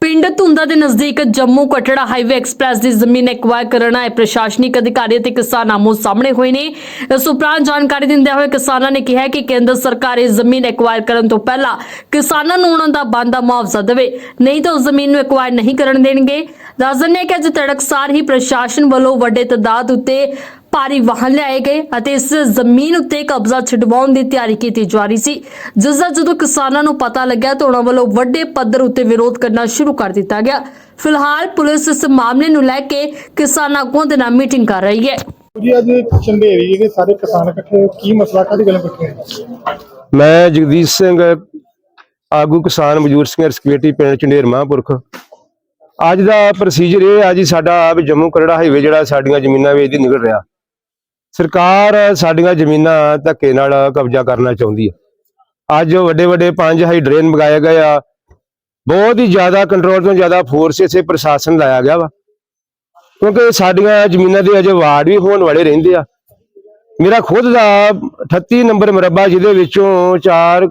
ਪਿੰਡ ਧੁੰਦਾ ਦੇ ਨਜ਼ਦੀਕ ਜੰਮੂ ਕਟੜਾ ਹਾਈਵੇ ਐਕਸਪ੍ਰੈਸ ਦੀ ਜ਼ਮੀਨ ਐਕਵਾਇਰ ਕਰਨ ਆਏ ਪ੍ਰਸ਼ਾਸਨਿਕ ਅਧਿਕਾਰੀ ਅਤੇ ਕਿਸਾਨ ਆਮੋ ਸਾਹਮਣੇ ਹੋਏ ਨੇ। ਇਸ ਉਪਰੰਤ ਜਾਣਕਾਰੀ ਦਿੰਦੇ ਹੋਏ ਕਿਸਾਨਾਂ ਨੇ ਕਿਹਾ ਕਿ ਕੇਂਦਰ ਸਰਕਾਰ ਇਹ ਜ਼ਮੀਨ ਐਕਵਾਇਰ ਕਰਨ ਤੋਂ ਪਹਿਲਾਂ ਕਿਸਾਨਾਂ ਨੂੰ ਉਹਨਾਂ ਦਾ ਬਣਦਾ ਮੁਆਵਜ਼ਾ ਦੇਵੇ। ਨਹੀਂ ਤਾਂ ਉਸ ਜ਼ਮੀਨ ਨੂੰ ਐਕਵਾਇਰ ਨਹੀਂ ਕਰਨ ਦੇਣਗੇ। ਦੱਸ ਦਿੰਦੇ ਕਿ ਅੱਜ ਤੜਕਸਾਰ ਹੀ ਪ੍ਰਸ਼ਾਸਨ ਵੱਲੋਂ ਵੱਡੇ ਤਦਾਦ ਉੱਤੇ ਭਾਰੀ ਵਾਹਨ ਲਿਆਏ ਗਏ ਅਤੇ ਇਸ ਜ਼ਮੀਨ ਉੱਤੇ ਕਬਜ਼ਾ ਛਡਵਾਉਣ ਦੀ ਤਿਆਰੀ ਕੀਤੀ ਜਾ ਰਹੀ ਸੀ ਜਿਸ ਦਾ ਜਦੋਂ ਕਿਸਾਨਾਂ ਨੂੰ ਪਤਾ ਲੱਗਿਆ ਤਾਂ ਉਹਨਾਂ ਵੱਲੋਂ ਵੱਡੇ ਪੱਧਰ ਉੱਤੇ ਵਿਰੋਧ ਕਰਨਾ ਸ਼ੁਰੂ ਕਰ ਦਿੱਤਾ ਗਿਆ। ਫਿਲਹਾਲ ਪੁਲਿਸ ਇਸ ਮਾਮਲੇ ਨੂੰ ਲੈ ਕੇ ਕਿਸਾਨਾਂ ਆਗੂਆਂ ਦੇ ਨਾਲ ਮੀਟਿੰਗ ਕਰ ਰਹੀ ਹੈ। ਜੀ ਅੱਜ ਚੰਦੇਰੀ ਜਿਹੜੇ ਸਾਰੇ ਕਿਸਾਨ ਇਕੱਠੇ ਕੀ ਮਸਲਾ ਕਾਹਦੀ ਗੱਲ ਇਕੱਠੇ ਹੋਏ? ਮੈਂ ਜਗਦੀਸ਼ ਸਿੰਘ ਆਗੂ ਕਿਸਾਨ ਮਜ਼ਦੂਰ ਸੰਘਰਸ਼ ਕਮੇਟੀ ਪਿੰਡ ਚੰਡੇਰ ਮਹਾਂਪੁਰਖ। ਅੱਜ ਦਾ ਪ੍ਰੋਸੀਜਰ ਇਹ ਆ ਜੀ ਸਾਡਾ ਵੀ ਜੰਮੂ ਕਰੜਾ ਹਾਈਵੇ ਜਿਹੜਾ ਸਾਡੀਆਂ ਜ਼ਮੀਨਾਂ ਵੇਚਦੀ ਨਿਕਲ ਰਿਹਾ। ਸਰਕਾਰ ਸਾਡੀਆਂ ਜ਼ਮੀਨਾਂ ਧੱਕੇ ਨਾਲ ਕਬਜ਼ਾ ਕਰਨਾ ਚਾਹੁੰਦੀ ਹੈ। ਅੱਜ ਵੱਡੇ ਵੱਡੇ ਪੰਜ ਹਾਈ ਡਰੇਨ ਮਗਾਏ ਗਏ ਆ। ਬਹੁਤ ਹੀ ਜ਼ਿਆਦਾ ਕੰਟਰੋਲ ਤੋਂ ਜ਼ਿਆਦਾ ਫੋਰਸ ਇਸੇ ਪ੍ਰਸ਼ਾਸਨ ਲਾਇਆ ਗਿਆ ਵਾ। ਕਿਉਂਕਿ ਸਾਡੀਆਂ ਜ਼ਮੀਨਾਂ ਦੇ ਅਜੇ ਵਾਰਡ ਵੀ ਹੋਣ ਵਾਲੇ ਰਹਿੰਦੇ ਆ। ਮੇਰਾ ਖੁਦ ਦਾ 38 ਨੰਬਰ ਮਰਬਾ ਜਿਹਦੇ ਵਿੱਚੋਂ 4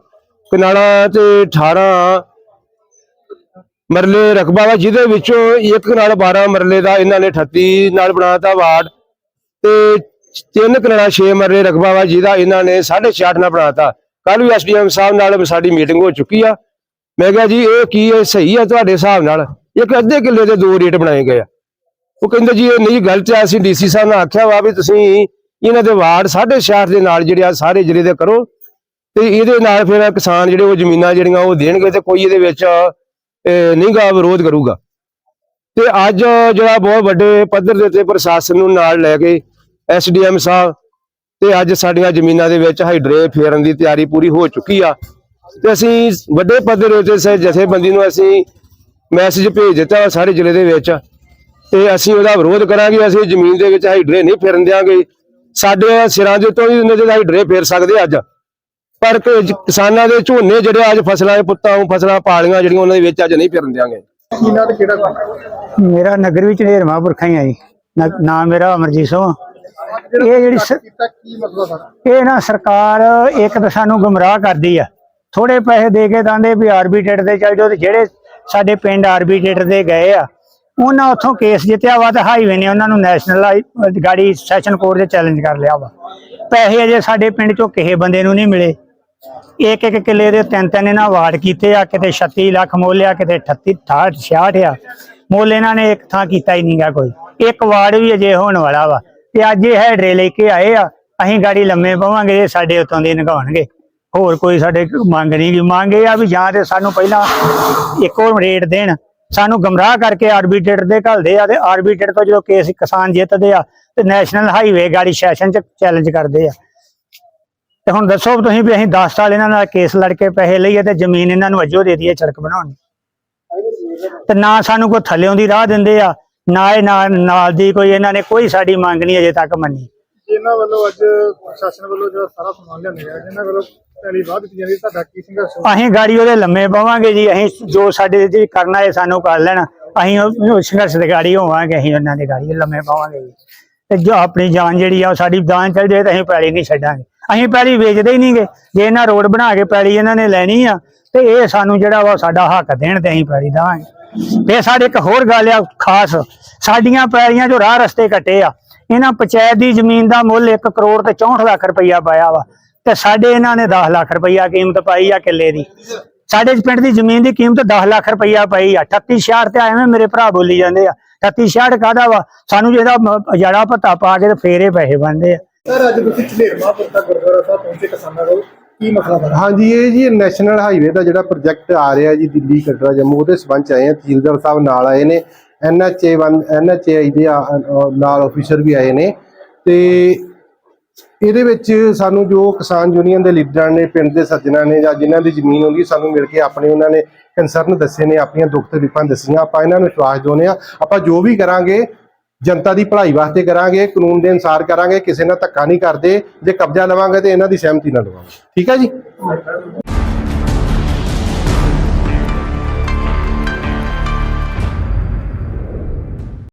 ਕਨਾਲਾਂ ਤੇ 18 ਮਰਲੇ ਰਕਬਾ ਵਾ, ਜਿਹਦੇ ਵਿੱਚੋਂ ਇੱਕ ਨਾਲ 12 ਮਰਲੇ ਦਾ ਇਹਨਾਂ ਨੇ 38 ਨਾਲ ਬਣਾਤਾ ਵਾਰਡ ਤੇ ਤਿੰਨ ਕਨਾਲਾਂ 6 ਮਰਲੇ ਰਕਬਾ ਵਾ ਜਿਹਦਾ ਇਹਨਾਂ ਨੇ 6.5 ਨਾਲ ਬਣਾਤਾ ਕੱਲ ਵੀ ਐਸਡੀਐਮ ਸਾਹਿਬ ਨਾਲ ਸਾਡੀ ਮੀਟਿੰਗ ਹੋ ਚੁੱਕੀ ਆ। ਮੈਂ ਕਿਹਾ ਜੀ ਇਹ ਕੀ ਹੈ ਸਹੀ ਹੈ ਤੁਹਾਡੇ ਹਿਸਾਬ ਨਾਲ? ਇੱਕ ਅੱਧੇ ਕਿੱਲੇ ਦੇ ਦੋ ਰੇਟ ਬਣਾਏ ਗਏ ਆ। ਉਹ ਕਹਿੰਦੇ ਜੀ ਇਹ ਨਹੀਂ ਗਲਤ ਹੈ ਅਸੀਂ ਡੀਸੀ ਸਾਹਿਬ ਨਾਲ ਆਖਿਆ ਵਾ ਵੀ ਤੁਸੀਂ ਇਹਨਾਂ ਦੇ ਵਾਰਡ 6.5 ਦੇ ਨਾਲ ਜਿਹੜੇ ਆ ਸਾਰੇ ਜ਼ਿਲ੍ਹੇ ਦੇ ਕਰੋ। ਤੇ ਇਹਦੇ ਨਾਲ ਫਿਰ ਕਿਸਾਨ ਜਿਹੜੇ ਉਹ ਜ਼ਮੀਨਾਂ ਜਿਹੜੀਆਂ ਉਹ ਦੇਣਗੇ ਤੇ ਕੋਈ ਇਹਦੇ ਵਿੱਚ ਅਹ, ਨਹੀਂ ਗਾ ਵਿਰੋਧ ਕਰੂਗਾ। ਤੇ ਅੱਜ ਜਿਹੜਾ ਬਹੁਤ ਵੱਡੇ ਪੱਧਰ ਦੇ ਉੱਤੇ ਪ੍ਰਸ਼ਾਸਨ ਨੂੰ ਨਾਲ ਲੈ ਕੇ ਐਸਡੀਐਮ ਸਾਹਿਬ ਤੇ ਅੱਜ ਸਾਡੀਆਂ ਜ਼ਮੀਨਾਂ ਦੇ ਵਿੱਚ ਹਾਈਡਰੇ ਫੇਰਨ ਦੀ ਤਿਆਰੀ ਪੂਰੀ ਹੋ ਚੁੱਕੀ ਆ। ਤੇ ਅਸੀਂ ਵੱਡੇ ਪੱਧਰ ਉੱਤੇ ਸ ਜਥੇਬੰਦੀ ਨੂੰ ਅਸੀਂ ਮੈਸੇਜ ਭੇਜ ਦਿੱਤਾ ਸਾਰੇ ਜ਼ਿਲ੍ਹੇ ਦੇ ਵਿੱਚ। ਤੇ ਅਸੀਂ ਉਹਦਾ ਵਿਰੋਧ ਕਰਾਂਗੇ ਅਸੀਂ ਜ਼ਮੀਨ ਦੇ ਵਿੱਚ ਹਾਈਡਰੇ ਨਹੀਂ ਫਿਰਨ ਦਿਆਂਗੇ। ਸਾਡੇ ਸਿਰਾਂ ਦੇ ਉੱਤੋਂ ਵੀ ਉਹਨਾਂ ਦੇ ਹਾਈਡਰੇ ਫੇਰ ਸਕਦੇ ਅੱਜ। ਪਰ ਕਿਸਾਨਾਂ ਦੇ ਝੋਨੇ ਜਿਹੜੇ ਅੱਜ ਫਸਲਾਂ ਦੇ ਪੁੱਤਾਂ ਨੂੰ ਫਸਲਾਂ ਪਾਲੀਆਂ ਜਿਹੜੀਆਂ ਉਹਨਾਂ ਦੇ ਵਿੱਚ ਅੱਜ ਨਹੀਂ ਫਿਰਨ ਦਿਆਂਗੇ। ਤੇ ਮੇਰਾ ਨਗਰ ਵਿੱਚ ਢੇਰਮਾ ਪੁਰਖਾਂ ਹੀ ਆ ਜੀ। ਨ- ਨਾਮ ਮੇਰਾ ਅਮਰਜੀਤ ਸਿੰਘ। ਇਹ ਜਿਹੜੀ ਸ- ਕੀਤਾ ਕੀ ਮਸਲਾ ਸਾਰਾ ਇਹ ਨਾ ਸਰਕਾਰ ਇੱਕ ਤਾਂ ਸਾਨੂੰ ਗੁੰਮਰਾਹ ਕਰਦੀ ਆ। ਥੋੜੇ ਪੈਸੇ ਦੇ ਕੇ ਕਹਿੰਦੇ ਵੀ ਆਰਬੀਟ੍ਰੇਟ ਦੇ ਚੱਲ ਜਾਓ ਤੇ ਜਿਹੜੇ ਸਾਡੇ ਪਿੰਡ ਆਰਬੀਟ੍ਰੇਟ ਦੇ ਗਏ ਆ ਉਹਨਾਂ ਉੱਥੋਂ ਕੇਸ ਜਿੱਤਿਆ ਵਾ ਤੇ ਹਾਈਵੇ ਨੇ ਉਹਨਾਂ ਨੂੰ ਨੈਸ਼ਨਲ ਹਾਈ- ਗਾੜੀ ਸੈਸ਼ਨ ਕੋਰਟ 'ਚ ਚੈਲੰਜ ਕਰ ਲਿਆ ਵਾ। ਪੈਸੇ ਅਜੇ ਸਾਡੇ ਪਿੰਡ 'ਚੋਂ ਕਿਸੇ ਬੰਦੇ ਨੂੰ ਨਹੀਂ ਮਿਲੇ। ਇੱਕ ਇੱਕ ਕਿੱਲੇ ਦੇ ਤਿੰਨ ਤਿੰਨ ਇਹਨਾਂ ਵਾਰਡ ਕੀਤੇ ਆ ਕਿਤੇ 36 ਲੱਖ ਮੋਲਿਆ ਕਿਤੇ 38 68 66 ਆ। ਮੁੱਲ ਇਹਨਾਂ ਨੇ ਇੱਕ ਥਾਂ ਕੀਤਾ ਹੀ ਨਹੀਂਗਾ ਕੋਈ। ਇੱਕ ਵਾਰਡ ਵੀ ਅਜੇ ਹੋਣ ਵਾਲਾ ਵਾ। ਤੇ ਅੱਜ ਇਹ ਹੈਡਰੇ ਲੈ ਕੇ ਆਏ ਆ, ਅਸੀਂ ਗਾੜੀ ਲੰਮੇ ਪਵਾਂਗੇ ਇਹ ਸਾਡੇ ਉਤੋਂ ਦੀ ਨਗਾਉਣਗੇ। ਹੋਰ ਕੋਈ ਸਾਡੇ ਮੰਗ ਨਹੀਂ ਗੀ ਮੰਗ ਆ ਵੀ ਜਾਂ ਤੇ ਸਾਨੂੰ ਪਹਿਲਾਂ ਇੱਕੋ ਰੇਟ ਦੇਣ। ਸਾਨੂੰ ਗਮਰਾਹ ਕਰਕੇ ਆਰਬੀਟ੍ਰੇਟ ਦੇ ਘੱਲਦੇ ਆ ਤੇ ਆਰਬੀਟ੍ਰੇਟ ਤੋਂ ਜਦੋਂ ਕੇਸ ਕਿਸਾਨ ਜਿੱਤਦੇ ਆ ਤੇ ਨੈਸ਼ਨਲ ਹਾਈਵੇ ਗਾੜੀ ਸੈਸ਼ਨ ਚ ਚੈਲੰਜ ਕਰਦੇ ਆ। ਤੇ ਹੁਣ ਦੱਸੋ ਵੀ ਤੁਸੀਂ ਵੀ ਅਸੀਂ 10 ਸਾਲ ਇਹਨਾਂ ਨਾਲ ਕੇਸ ਲੜ ਕੇ ਪੈਸੇ ਲਈਏ ਤੇ ਜ਼ਮੀਨ ਇਹਨਾਂ ਨੂੰ ਅੱਜੋ ਦੇ ਦਈਏ ਸੜਕ ਬਣਾਉਣ। ਨੂੰ। ਤੇ ਨਾ ਸਾਨੂੰ ਕੋਈ ਥੱਲਿਓਂ ਦੀ ਰਾਹ ਦਿੰਦੇ ਆ ਨਾ ਇਹ ਨਾਲ ਨਾਲ ਦੀ ਕੋਈ ਇਹਨਾਂ ਨੇ ਕੋਈ ਸਾਡੀ ਮੰਗ ਨਹੀਂ ਅਜੇ ਤੱਕ ਮੰਨੀ। ਜਿਨ੍ਹਾਂ ਵੱਲੋਂ ਅੱਜ ਪ੍ਰਸ਼ਾਸਨ ਵੱਲੋਂ ਜਿਹੜਾ ਸਾਰਾ ਸਮਾਨ ਲਿਆਂਦਾ ਗਿਆ ਜਿਨ੍ਹਾਂ ਵੱਲੋਂ ਪਹਿਲੀ ਬਾਅਦ ਦਿੱਤੀ ਜਾਂਦੀ ਤੁਹਾਡਾ ਕੀ ਸੰਘਰਸ਼ ਹੋਊ? ਅਸੀਂ ਗਾੜੀ ਉਹਦੇ ਲੰਮੇ ਪਵਾਂਗੇ ਜੀ ਅਸੀਂ ਜੋ ਸਾਡੇ ਜੀ ਕਰਨਾ ਹੈ ਸਾਨੂੰ ਕਰ ਲੈਣ ਅਸੀਂ ਉਹ ਉਹ ਸੰਘਰਸ਼ ਦੇ ਗਾੜੀ ਹੋਵਾਂਗੇ ਅਸੀਂ ਉਹਨਾਂ ਦੇ ਗਾੜੀ ਲੰਮੇ ਪਵਾਂਗੇ ਜੀ। ਤੇ ਜੋ ਆਪਣੀ ਜਾਨ ਜਿਹੜੀ ਆ ਉਹ ਸਾਡੀ ਜਾਨ ਚੱਲ ਜਾਏ ਤਾਂ ਅਸੀਂ ਪੈਲੀ ਨਹੀਂ ਛੱਡਾਂਗੇ। ਅਸੀਂ ਪੈਲੀ ਵੇਚਦੇ ਹੀ ਨਹੀਂਗੇ ਜੇ ਇਹਨਾਂ ਰੋਡ ਬਣਾ ਕੇ ਪੈਲੀ ਇਹਨਾਂ ਨੇ ਲੈਣੀ ਆ ਤੇ ਇਹ ਸਾਨੂੰ ਜਿਹੜਾ ਵਾ ਸਾਡਾ ਹੱਕ ਦੇਣ ਤੇ ਅਸੀਂ ਪੈਲੀ ਦੇਵਾਂਗੇ ਤੇ ਸਾਡੇ ਇੱਕ ਹੋਰ ਗੱਲ ਆ ਖਾਸ, ਸਾਡੀਆਂ ਪੈਲੀਆਂ ਜੋ ਰਾਹ ਰਸਤੇ ਕੱਟੇ ਆ, ਇਹਨਾਂ ਪੰਚਾਇਤ ਦੀ ਜ਼ਮੀਨ ਦਾ ਮੁੱਲ 1 ਕਰੋੜ ਤੇ 64 ਲੱਖ ਰੁਪਈਆ ਪਾਇਆ ਵਾ, ਤੇ ਸਾਡੇ ਇਹਨਾਂ ਨੇ 10 ਲੱਖ ਰੁਪਈਆ ਕੀਮਤ ਪਾਈ ਆ ਕਿੱਲੇ ਦੀ। ਸਾਡੇ ਪਿੰਡ ਦੀ ਜ਼ਮੀਨ ਦੀ ਕੀਮਤ 10 ਲੱਖ ਰੁਪਈਆ ਪਈ ਆ 38 66 ਤੇ ਐਵੇਂ ਮੇਰੇ ਭਰਾ ਬੋਲੀ ਜਾਂਦੇ ਆ 38 66 ਕਾਹਦਾ ਵਾ? ਸਾਨੂੰ ਜਿਹੜਾ ਮ- ਜੜਾ ਭੱਤਾ ਪਾ ਕੇ ਤੇ ਫੇਰੇ ਪੈਸੇ ਬਣਦੇ ਆ। ਸਰ, ਅੱਜ ਤੁਸੀਂ ਢਲੇਰਮਾ ਪੁਰਤਾ ਗੁਰਦੁਆਰਾ ਸਾਹਿਬ ਪਹੁੰਚੇ ਕਿਸਾਨਾਂ ਕੋਲ। ਕੀ ਮਸਲਾ ਸਾਰਾ ਹਾਂਜੀ, ਇਹ ਜੀ ਨੈਸ਼ਨਲ ਹਾਈਵੇ ਦਾ ਜਿਹੜਾ ਪ੍ਰੋਜੈਕਟ ਆ ਰਿਹਾ ਜੀ ਦਿੱਲੀ ਕਟਰਾ ਜੰਮੂ, ਉਹਦੇ ਸਬੰਧ ਆਏ ਆ। ਤਹਿਸੀਲਦਾਰ ਸਾਹਿਬ ਨਾਲ ਆਏ ਨੇ। ਐਨਐਚਏ 1 ਐਨਐਚਏ ਦੇ ਆ- ਨਾਲ ਅਫੀਸਰ ਵੀ ਆਏ ਨੇ। ਤੇ ਇਹਦੇ ਵਿੱਚ ਸਾਨੂੰ ਜੋ ਕਿਸਾਨ ਯੂਨੀਅਨ ਦੇ ਲੀਡਰਾਂ ਨੇ, ਪਿੰਡ ਦੇ ਸੱਜਣਾ ਨੇ ਜਾਂ ਜਿਨ੍ਹਾਂ ਦੀ ਜ਼ਮੀਨ ਹੁੰਦੀ, ਸਾਨੂੰ ਮਿਲ ਕੇ ਆਪਣੇ ਉਹਨਾਂ ਨੇ ਕੰਸਰਨ ਦੱਸੇ ਨੇ, ਆਪਣੀਆਂ ਦੁੱਖ ਤਕਲੀਫਾਂ ਦੱਸੀਆਂ। ਆਪਾਂ ਇਹਨਾਂ ਨੂੰ ਵਿਸ਼ਵਾਸ ਦਿਵਾਉਂਦੇ ਆ ਆਪਾਂ ਜੋ ਵੀ ਕਰਾਂਗੇ ਜਨਤਾ ਦੀ ਭਲਾਈ ਵਾਸਤੇ ਕਰਾਂਗੇ, ਕਾਨੂੰਨ ਦੇ ਅਨਸਾਰ ਕਰਾਂਗੇ, ਕਿਸੇ ਨਾਲ ਧੱਕਾ ਨਹੀਂ ਕਰਦੇ, ਜੇ ਕਬਜ਼ਾ ਲਵਾਂਗੇ ਤੇ ਇਹਨਾਂ ਦੀ ਸਹਿਮਤੀ ਨਾਲ ਲਵਾਂਗੇ। ਠੀਕ ਹੈ ਜੀ?